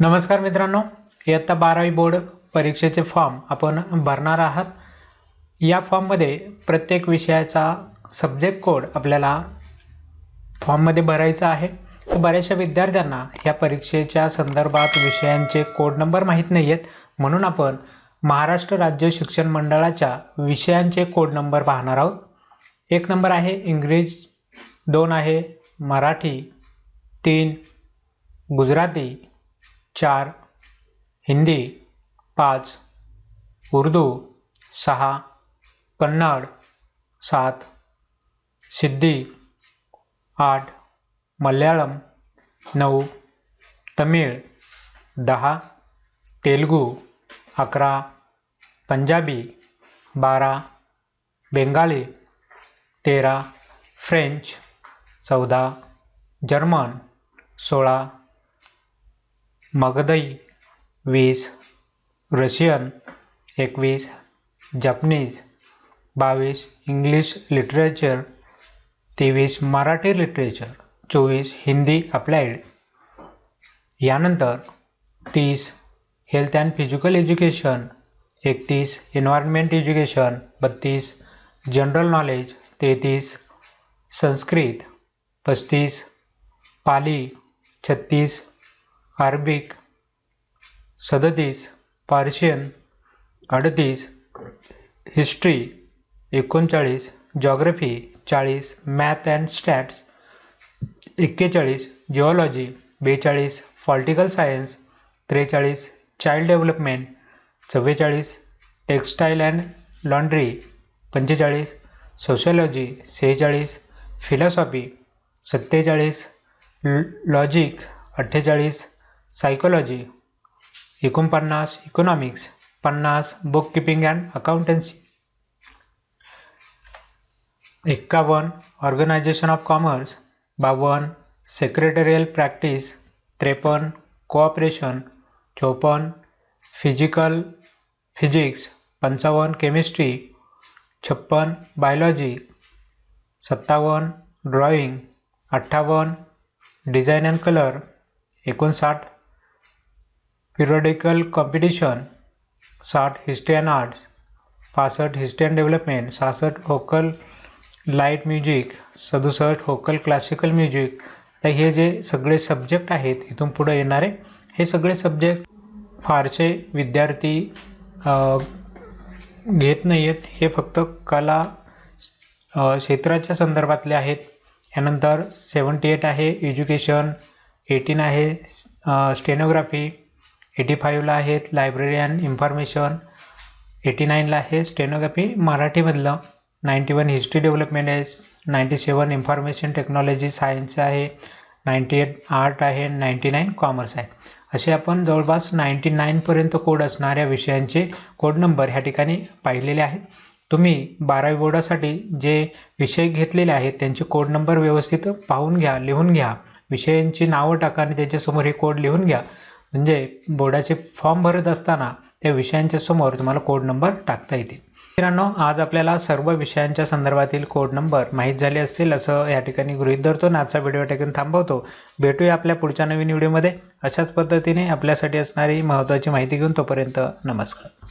नमस्कार मित्रांनो इयत्ता बारावी बोर्ड परीक्षेचे फॉर्म आपण भरणार आहात. या फॉर्ममध्ये प्रत्येक विषयाचा सब्जेक्ट कोड आपल्याला फॉर्ममध्ये भरायचा आहे. तर बऱ्याचशा विद्यार्थ्यांना या परीक्षेच्या संदर्भात विषयांचे कोड नंबर माहीत नाही आहेत म्हणून आपण महाराष्ट्र राज्य शिक्षण मंडळाच्या विषयांचे कोड नंबर पाहणार आहोत. एक नंबर आहे इंग्रज दोन आहे मराठी तीन गुजराती चार, हिंदी, पाच, उर्दू, सहा, कन्नड, सात सिद्धी आठ, मल्याळम, नऊ, तमिळ, दहा, तेलगू, अकरा, पंजाबी, बारा, बेंगाली, तेरा, फ्रेंच, चौदा, जर्मन, सोळा मगधई वीस. रशियन एकवीस. जपनीज बावीस. इंग्लिश लिटरेचर तेवीस. मराठी लिटरेचर चोवीस. हिंदी अप्लाइड. यानंतर तीस. हेल्थ अँड फिजिकल एज्युकेशन एकतीस. एन्व्हायरमेंट एज्युकेशन बत्तीस. जनरल नॉलेज तेहतीस. संस्कृत पस्तीस. पाली छत्तीस. अरबिक सदतीस पार्शियन अडतीस हिस्ट्री, एकोणचाळीस जॉग्रफी चाळीस मॅथ अँड स्टॅट्स एक्केचाळीस जिओलॉजी बेचाळीस पॉलिटिकल सायन्स त्रेचाळीस चाइल्ड डेव्हलपमेंट चव्वेचाळीस टेक्स्टाईल अँड लॉन्ड्री पंचेचाळीस सोशलॉजी सेहेचाळीस फिलॉसॉफी सत्तेचाळीस लॉजिक अठ्ठेचाळीस एकोणपन्नास इकॉनॉमिक्स पन्नास बुक किपिंग अँड अकाउंटन्सी एक्कावन्न ऑर्गनायझेशन ऑफ़ कॉमर्स बावन्न सेक्रेटरियल प्रॅक्टिस त्रेपन्न कोऑपरेशन चोपन्न फ़िज़िकल फिजिक्स पंचावन्न केमिस्ट्री छप्पन बायोलॉजी सत्तावन्न ड्रॉइंग अठ्ठावन्न डिझाईन अँड कलर एकोणसाठ पिरियडिकल कॉम्पिटिशन साठ हिस्ट्री अँड आर्ट्स पासष्ट हिस्ट्री अँड डेव्हलपमेंट सहासष्ट व्होकल लाईट म्युझिक सदुसष्ट व्होकल क्लासिकल म्युझिक तर हे जे सगळे सब्जेक्ट आहेत, इथून पुढे येणारे हे सगळे सब्जेक्ट फारसे विद्यार्थी घेत नाही आहेत हे फक्त कला क्षेत्राच्या संदर्भातले आहेत. यानंतर सेवन्टी एट आहे एज्युकेशन एटीन आहे स्टेनोग्राफी एटी फाईव्हला आहेत लायब्ररी अँड इन्फॉर्मेशन एटी नाईनला आहे स्टेनोग्राफी मराठीमधलं नाईंटी वन हिस्ट्री डेव्हलपमेंट आहे ninety seven information technology science आहे नाईंटी एट आर्ट आहे नाईंटी नाईन कॉमर्स आहे. असे आपण जवळपास नाईंटी नाईनपर्यंत कोड असणाऱ्या विषयांचे कोड नंबर ह्या ठिकाणी पाहिलेले आहेत. तुम्ही बारावी बोर्डासाठी जे विषय कोड नंबर व्यवस्थित पाहून घ्या, लिहून घ्या. विषयांची नावं टाका आणि त्याच्यासमोर हे कोड लिहून घ्या. म्हणजे बोर्डाचे फॉर्म भरत असताना त्या विषयांच्या समोर तुम्हाला कोड नंबर टाकता येतील मित्रांनो आज आपल्याला सर्व विषयांच्या संदर्भातील कोड नंबर माहीत झाले असतील असं या ठिकाणी गृहीत धरतो. आणि आजचा व्हिडिओ टेकून थांबवतो. भेटूया आपल्या पुढच्या नवीन व्हिडिओमध्ये अशाच पद्धतीने आपल्यासाठी असणारी महत्त्वाची माहिती घेऊन तोपर्यंत नमस्कार.